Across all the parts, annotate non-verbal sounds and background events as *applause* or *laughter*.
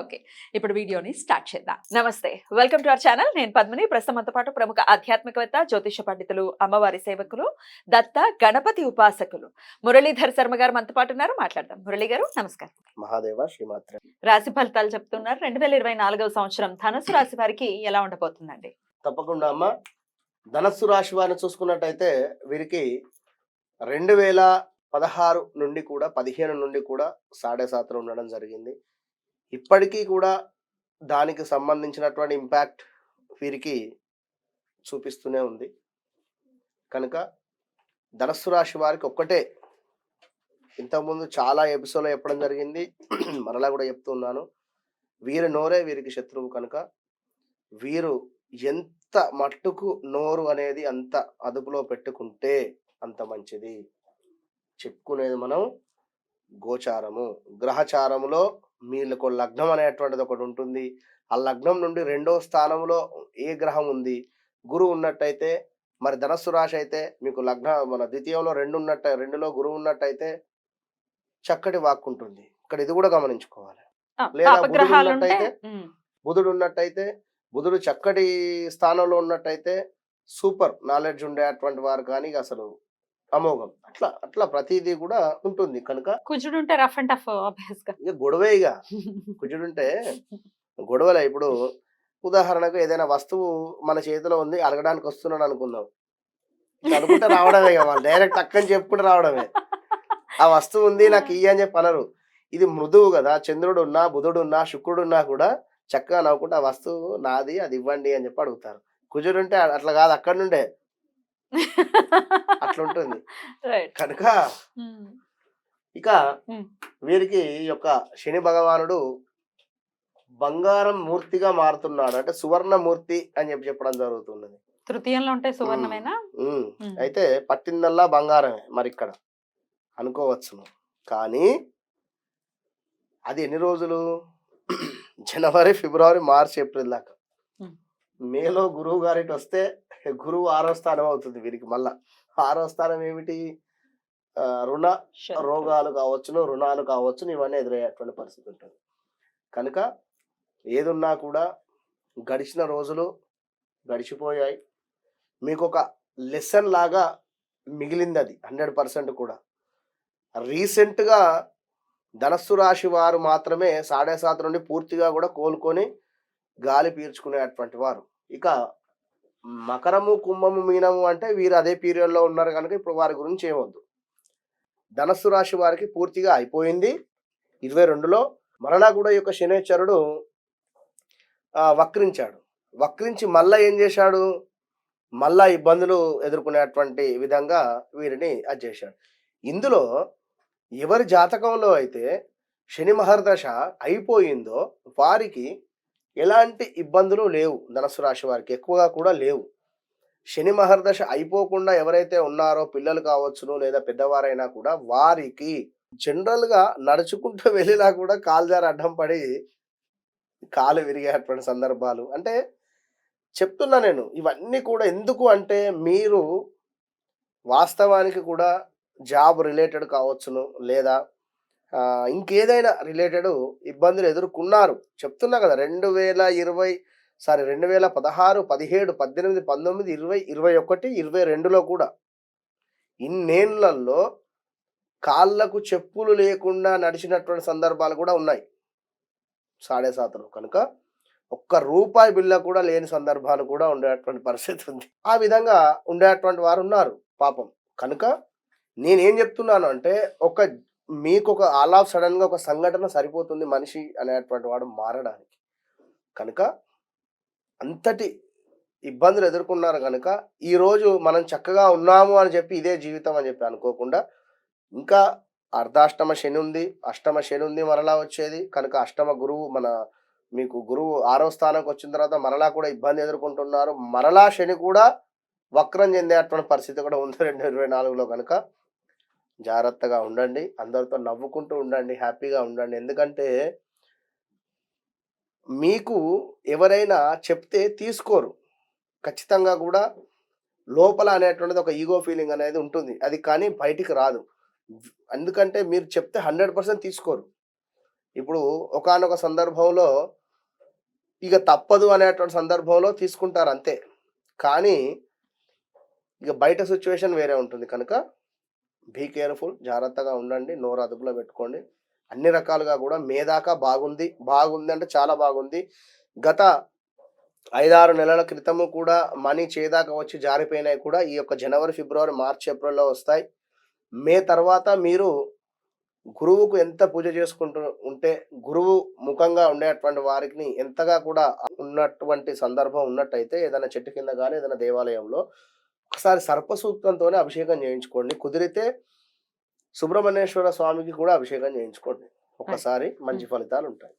Okay ఇప్పుడు వీడియోని start చేద్దాం. నమస్తే వెల్కమ్ టు అవర్ ఛానల్. నేను పద్మిని. ప్రస్తుతంతో పాటు ప్రముఖ ఆధ్యాత్మికవేత్త జ్యోతిష పండితులు అమ్మవారి సేవకులు దత్త గణపతి ఉపాసకులు మురళీధర్ శర్మ గారు మనతో పాటు ఉన్నారు. మాట్లాడదాం. మురళి గారు నమస్కారం. మహాదేవ శ్రీమాత్ర. రాశి ఫలితాలు చెప్తున్నారు. రెండు వేల ఇరవై నాలుగవ సంవత్సరం ధనుసు రాశి వారికి ఎలా ఉండబోతుందండి? తప్పకుండా అమ్మ. ధనస్సు రాశి వారిని చూసుకున్నట్టయితే వీరికి రెండు వేల పదహారు నుండి కూడా పదిహేను నుండి కూడా సాడే ఉండడం జరిగింది. ఇప్పటికీ కూడా దానికి సంబంధించినటువంటి ఇంపాక్ట్ వీరికి చూపిస్తూనే ఉంది. కనుక ధనస్సు రాశి వారికి ఒక్కటే. ఇంతకుముందు చాలా ఎపిసోడ్లో చెప్పడం జరిగింది. మరలా కూడా చెప్తున్నాను వీరి నోరే వీరికి శత్రువు కనుక. వీరు ఎంత మట్టుకు నోరు అనేది అంత అదుపులో పెట్టుకుంటే అంత మంచిది. చెప్పుకునేది మనం గోచారము. గ్రహచారములో మీకు లగ్నం అనేటువంటిది ఒకటి ఉంటుంది. ఆ లగ్నం నుండి రెండో స్థానంలో ఏ గ్రహం ఉంది? గురువు ఉన్నట్టయితే మరి ధనస్సు రాశి అయితే మీకు లగ్న మన ద్వితీయంలో రెండు ఉన్నట్టు రెండులో గురువు ఉన్నట్టయితే చక్కటి వాక్కు ఉంటుంది. ఇక్కడ ఇది కూడా గమనించుకోవాలి. లేదా బుధుడు ఉన్నట్టయితే? బుధుడు ఉన్నట్టయితే బుధుడు చక్కటి స్థానంలో ఉన్నట్టయితే సూపర్ నాలెడ్జ్ ఉండేటువంటి వారు కానీ అసలు అమోఘం. అట్లా అట్లా ప్రతిదీ కూడా ఉంటుంది. కనుక కుజుడు ఉంటే రఫ్ అండ్ టఫ్ ఇక గొడవే ఇక. *laughs* కుజుడుంటే గొడవలే. ఇప్పుడు ఉదాహరణకు ఏదైనా వస్తువు మన చేతిలో ఉంది అడగడానికి వస్తున్నాడు అనుకుందాం. అనుకుంటే రావడమే వాళ్ళు. డైరెక్ట్ అక్కని చెప్పుకుంటే రావడమే. ఆ వస్తువు ఉంది నాకు ఇయ్య అని చెప్పి అనరు. ఇది మృదువు కదా. చంద్రుడు ఉన్నా బుధుడు ఉన్నా శుక్రుడు ఉన్నా కూడా చక్కగా నవ్వుకుంటే ఆ వస్తువు నాది అది ఇవ్వండి అని చెప్పి అడుగుతారు. కుజుడు ఉంటే అట్లా కాదు. అక్కడి నుండే అట్లా ఉంటుంది రైట్. కనుక ఇక. వీరికి యొక్క శని భగవానుడు బంగారం మూర్తిగా మారుతున్నాడు. అంటే సువర్ణ మూర్తి అని చెప్పి చెప్పడం జరుగుతున్నది. తృతీయంలో ఉంటే సువర్ణమైన. అయితే పట్టిందల్లా బంగారమే మరి ఇక్కడ అనుకోవచ్చును. కానీ అది ఎన్ని రోజులు? జనవరి ఫిబ్రవరి మార్చ్ ఏప్రిల్ దాకా. మేలో గురువు గారికి వస్తే గురువు ఆరో స్థానం అవుతుంది వీరికి మళ్ళా. ఆరో స్థానం ఏమిటి? రుణ రోగాలు కావచ్చును రుణాలు కావచ్చును ఇవన్నీ ఎదురయ్యేటువంటి పరిస్థితి ఉంటుంది. కనుక ఏదున్నా కూడా గడిచిన రోజులు గడిచిపోయాయి. మీకు ఒక లెసన్ లాగా మిగిలింది అది హండ్రెడ్ పర్సెంట్ కూడా. రీసెంట్గా ధనస్సు రాశి వారు మాత్రమే సాడే సాత్ నుండి పూర్తిగా కూడా కోలుకొని గాలి పీల్చుకునేటువంటి వారు. ఇక మకరము కుంభము మీనము అంటే వీరు అదే పీరియడ్లో ఉన్నారు కనుక ఇప్పుడు వారి గురించి ఏమొద్దు. ధనస్సు రాశి వారికి పూర్తిగా అయిపోయింది. ఇరవై రెండులో మరలా కూడా ఈ యొక్క శనేశ్వరుడు వక్రించాడు. వక్రించి మళ్ళా ఏం చేశాడు? మళ్ళా ఇబ్బందులు ఎదుర్కొనేటువంటి విధంగా వీరిని అది చేశాడు. ఇందులో ఎవరి జాతకంలో అయితే శని మహర్దశ అయిపోయిందో వారికి ఎలాంటి ఇబ్బందులు లేవు ధనస్సు రాశి వారికి. ఎక్కువగా కూడా లేవు. శని మహర్దశ అయిపోకుండా ఎవరైతే ఉన్నారో పిల్లలు కావచ్చును లేదా పెద్దవారైనా కూడా వారికి జనరల్గా నడుచుకుంటూ *laughs* వెళ్ళినా కూడా కాలుజారి అడ్డం పడి కాలు విరిగేటువంటి సందర్భాలు. అంటే చెప్తున్నా నేను ఇవన్నీ కూడా ఎందుకు అంటే మీరు వాస్తవానికి కూడా జాబ్ రిలేటెడ్ కావచ్చును లేదా ఇంకేదైనా రిలేటెడ్ ఇబ్బందులు ఎదుర్కొన్నారు. చెప్తున్నా కదా రెండు వేల ఇరవై సారీ రెండు వేల పదహారు పదిహేడు పద్దెనిమిది పంతొమ్మిది ఇరవై ఇరవై ఒకటి ఇరవై రెండులో కూడా ఇన్నేళ్ళలో కాళ్ళకు చెప్పులు లేకుండా నడిచినటువంటి సందర్భాలు కూడా ఉన్నాయి. సాడే సాతలు కనుక ఒక్క రూపాయి బిల్ల కూడా లేని సందర్భాలు కూడా ఉండేటువంటి పరిస్థితి ఉంది. ఆ విధంగా ఉండేటువంటి వారు ఉన్నారు పాపం. కనుక నేనేం చెప్తున్నాను అంటే ఒక మీకు ఒక ఆల్ ఆఫ్ సడన్గా ఒక సంఘటన సరిపోతుంది మనిషి అనేటువంటి వాడు మారడానికి. కనుక అంతటి ఇబ్బందులు ఎదుర్కొన్నారు కనుక ఈరోజు మనం చక్కగా ఉన్నాము అని చెప్పి ఇదే జీవితం అని చెప్పి అనుకోకుండా ఇంకా అర్ధాష్టమ శని ఉంది అష్టమ శని ఉంది మరలా వచ్చేది. కనుక అష్టమ గురువు మన మీకు గురువు ఆరో స్థానంకి వచ్చిన తర్వాత మరలా కూడా ఇబ్బంది ఎదుర్కొంటున్నారు. మరలా శని కూడా వక్రం చెందేటువంటి పరిస్థితి కూడా ఉంది రెండు ఇరవై నాలుగులో కనుక జాగ్రత్తగా ఉండండి. అందరితో నవ్వుకుంటూ ఉండండి. హ్యాపీగా ఉండండి. ఎందుకంటే మీకు ఎవరైనా చెప్తే తీసుకోరు. ఖచ్చితంగా కూడా లోపల అనేటువంటిది ఒక ఈగో ఫీలింగ్ అనేది ఉంటుంది. అది కానీ బయటికి రాదు. ఎందుకంటే మీరు చెప్తే హండ్రెడ్ పర్సెంట్ తీసుకోరు. ఇప్పుడు ఒకానొక సందర్భంలో ఇక తప్పదు అనేటువంటి సందర్భంలో తీసుకుంటారు అంతే. కానీ ఇక బయట సిచ్యువేషన్ వేరే ఉంటుంది కనుక బీ కేర్ఫుల్ జాగ్రత్తగా ఉండండి నోరు అదుపులో పెట్టుకోండి. అన్ని రకాలుగా కూడా మే దాకా బాగుంది బాగుంది అంటే చాలా బాగుంది. గత ఐదారు నెలల క్రితము కూడా మనీ చేదాకా వచ్చి జారిపోయినాయి కూడా ఈ యొక్క జనవరి ఫిబ్రవరి మార్చి ఏప్రిల్లో వస్తాయి. మే తర్వాత మీరు గురువుకు ఎంత పూజ చేసుకుంటూ ఉంటే గురువు ముఖంగా ఉండేటువంటి వారికి ఎంతగా కూడా ఉన్నటువంటి సందర్భం ఉన్నట్టయితే ఏదైనా చెట్టు కింద కానీ ఏదైనా దేవాలయంలో ఒకసారి సర్పసూక్తంతోనే అభిషేకం చేయించుకోండి. కుదిరితే సుబ్రహ్మణ్యేశ్వర స్వామికి కూడా అభిషేకం చేయించుకోండి. ఒకసారి మంచి ఫలితాలు ఉంటాయి?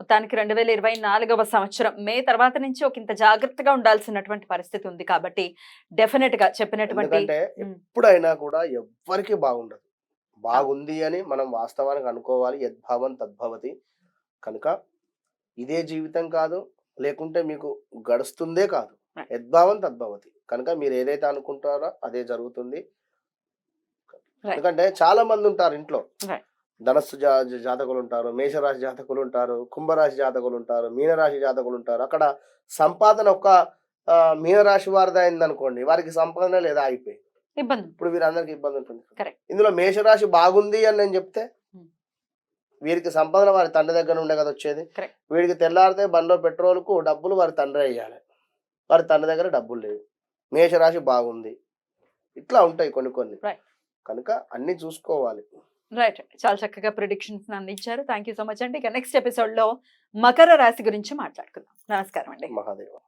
మొత్తానికి రెండు వేల ఇరవై నాలుగవ సంవత్సరం మే తర్వాత నుంచి ఒక ఇంత జాగ్రత్తగా ఉండాల్సినటువంటి పరిస్థితి ఉంది కాబట్టి డెఫినెట్గా చెప్పినటువంటి. ఎప్పుడైనా కూడా ఎవ్వరికి బాగుండదు. బాగుంది అని మనం వాస్తవానికి అనుకోవాలి. యద్భావం తద్భవతి కనుక ఇదే జీవితం కాదు. లేకుంటే మీకు గడుస్తుందే కాదు. యద్భావం తద్భవతి కనుక మీరు ఏదైతే అనుకుంటారో అదే జరుగుతుంది. ఎందుకంటే చాలా మంది ఉంటారు ఇంట్లో. ధనస్సు జాతకులు ఉంటారు మేషరాశి జాతకులు ఉంటారు కుంభరాశి జాతకులు ఉంటారు మీనరాశి జాతకులు ఉంటారు అక్కడ సంపాదన ఒక మీనరాశి వారిది అయింది అనుకోండి వారికి సంపాదన లేదా ఆగిపోయింది ఇబ్బంది ఇప్పుడు వీరందరికి ఇబ్బంది ఉంటుంది. ఇందులో మేషరాశి బాగుంది అని నేను చెప్తే Hmm. వీరికి సంపాదన వారి తండ్రి దగ్గర ఉండే కదా వచ్చేది. వీడికి తెల్లారితే బండ్లో పెట్రోల్కు డబ్బులు వారి తండ్రి వేయాలి వారి తండ్రి దగ్గర డబ్బులు లేవు. మేషరాశి బాగుంది. ఇట్లా ఉంటాయి కొన్ని కొన్ని. కనుక అన్ని చూసుకోవాలి. రైట్ చాలా చక్కగా ప్రిడిక్షన్స్ అందించారు థ్యాంక్ యూ సో మచ్ అండి ఇక నెక్స్ట్ ఎపిసోడ్లో మకర రాశి గురించి మాట్లాడుకుందాం. నమస్కారం అండి. మహాదేవ.